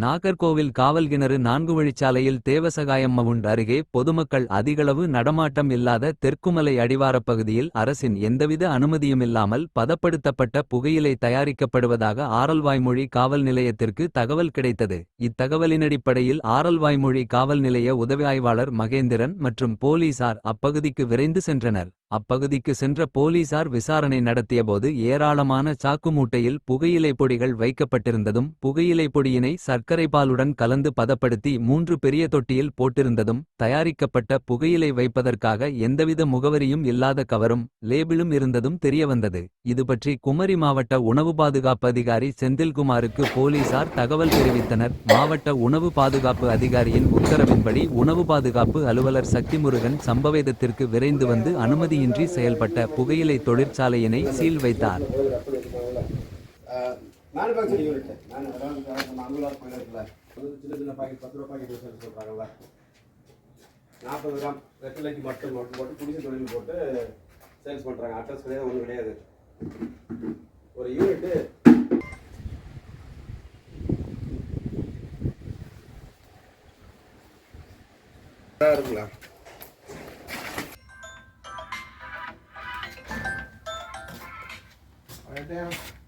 நாகர்கோவில் காவல் கிணறு நான்கு வழிச்சாலையில் தேவசகாயம்மவுண்ட் அருகே பொதுமக்கள் அதிகளவு நடமாட்டம் இல்லாத தெற்குமலை அடிவாரப் பகுதியில் அரசின் எந்தவித அனுமதியுமில்லாமல் பதப்படுத்தப்பட்ட புகையிலை தயாரிக்கப்படுவதாக ஆரல்வாய்மொழி காவல் நிலையத்திற்கு தகவல் கிடைத்தது. இத்தகவலினடிப்படையில் ஆரல்வாய்மொழி காவல் நிலைய உதவி ஆய்வாளர் மகேந்திரன் மற்றும் போலீசார் அப்பகுதிக்கு விரைந்து சென்றனர். அப்பகுதிக்கு சென்ற போலீசார் விசாரணை நடத்தியபோது ஏராளமான சாக்கு மூட்டையில் புகையிலை பொடிகள் வைக்கப்பட்டிருந்ததும் புகையிலை பொடியினை சர்க்கரை பாலுடன் கலந்து பதப்படுத்தி மூன்று பெரிய தொட்டியில் போட்டிருந்ததும் தயாரிக்கப்பட்ட புகையிலை வைப்பதற்காக எந்தவித முகவரியும் இல்லாத கவரும் லேபிளும் இருந்ததும் தெரியவந்தது. இதுபற்றி குமரி மாவட்ட உணவு பாதுகாப்பு அதிகாரி செந்தில்குமாருக்கு போலீசார் தகவல் தெரிவித்தனர். மாவட்ட உணவு பாதுகாப்பு அதிகாரியின் உத்தரவின்படி உணவு பாதுகாப்பு அலுவலர் சக்திமுருகன் சம்பவேதத்திற்கு விரைந்து வந்து அனுமதி அனுமதியின்றி செயல்பட்ட புகையிலை தொழிற்சாலையினை சீல் வைத்தார். மேனுஃபேக்சரிங் யூனிட் அங்குலார் இருக்குல்ல சின்ன சின்ன பாக்கெட் பத்து ரூபா பாக்கெட் சொல்கிறாங்கல்ல நாற்பது கிராம் வெற்றிலைக்கு மட்டும் மட்டும் போட்டு குடிசை தொழில் போட்டு சேல்ஸ் பண்ணுறாங்க அட்ரஸ் கிடையாது ஒன்றும் கிடையாது ஒரு யூனிட்டு இருக்குங்களா? Let it down.